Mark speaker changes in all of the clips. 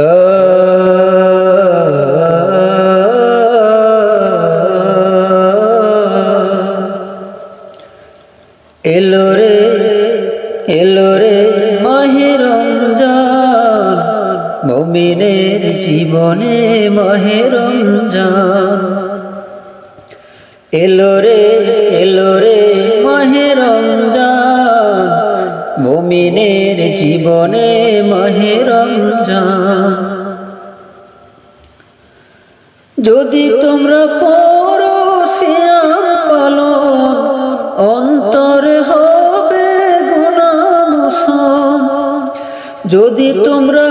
Speaker 1: এলো রে এলো রে মাহে মমিনের জীবনে মাহে রমজান। এলো রে এলো রে মমিনের জীবনে মহেরঞ্জন। যদি তোমরা পড়ো শ্যাম পালন অন্তরে হবে গুণামোচন যদি তোমরা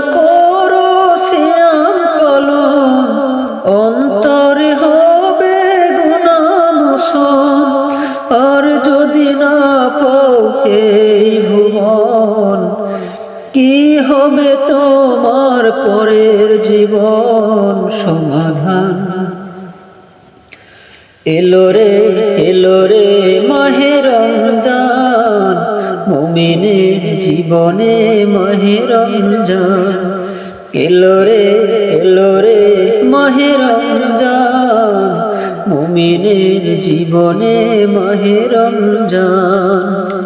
Speaker 1: কি হবে তোমার পরের জীবন সমাধান? এলো রে এলো রে মাহে রমজান, মুমিনের জীবনে মাহে রমজান। এলো রে এলো রে মাহে রমজান, মুমিনের জীবনে মাহে রমজান।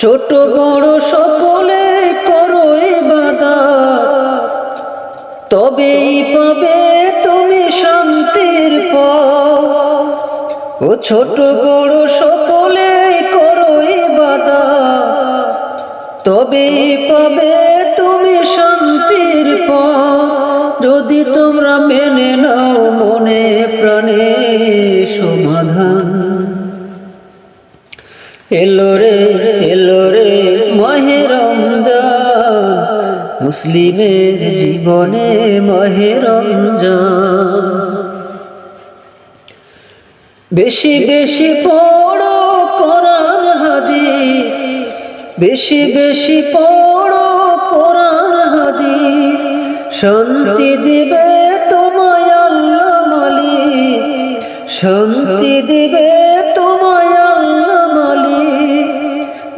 Speaker 1: ছোট বড় সকলে করো ইবাদত তবেই পাবে তুমি শান্তির ও ছোট বড় সকলে করো ইবাদত তবেই পাবে তুমি শান্তির যদি তোমরা মেনে নাও মনে প্রাণে এলো রে এলো রে মাহে রমজান। মুসলিমের জীবনে মাহে রমজান। বেশি বেশি পড়ো কোরআন, হাদিস। বেশি বেশি পড়ো কোরআন, হাদিস। শান্তি দিবে তোমায় আল্লাহ মালিক। শান্তি দিবে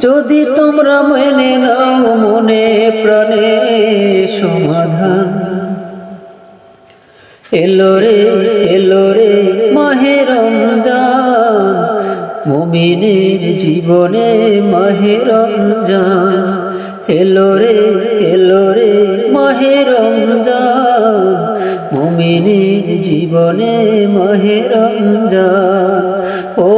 Speaker 1: যদি তোমরা মেনে নাও মনে প্রাণে সমাধান। এলো রে এলো রে মাহে রমজান, মুমিনের জীবনে মাহে রমজান। এলো রে এলো রে মাহে রমজান, মুমিনের জীবনে মাহে রমজান। ও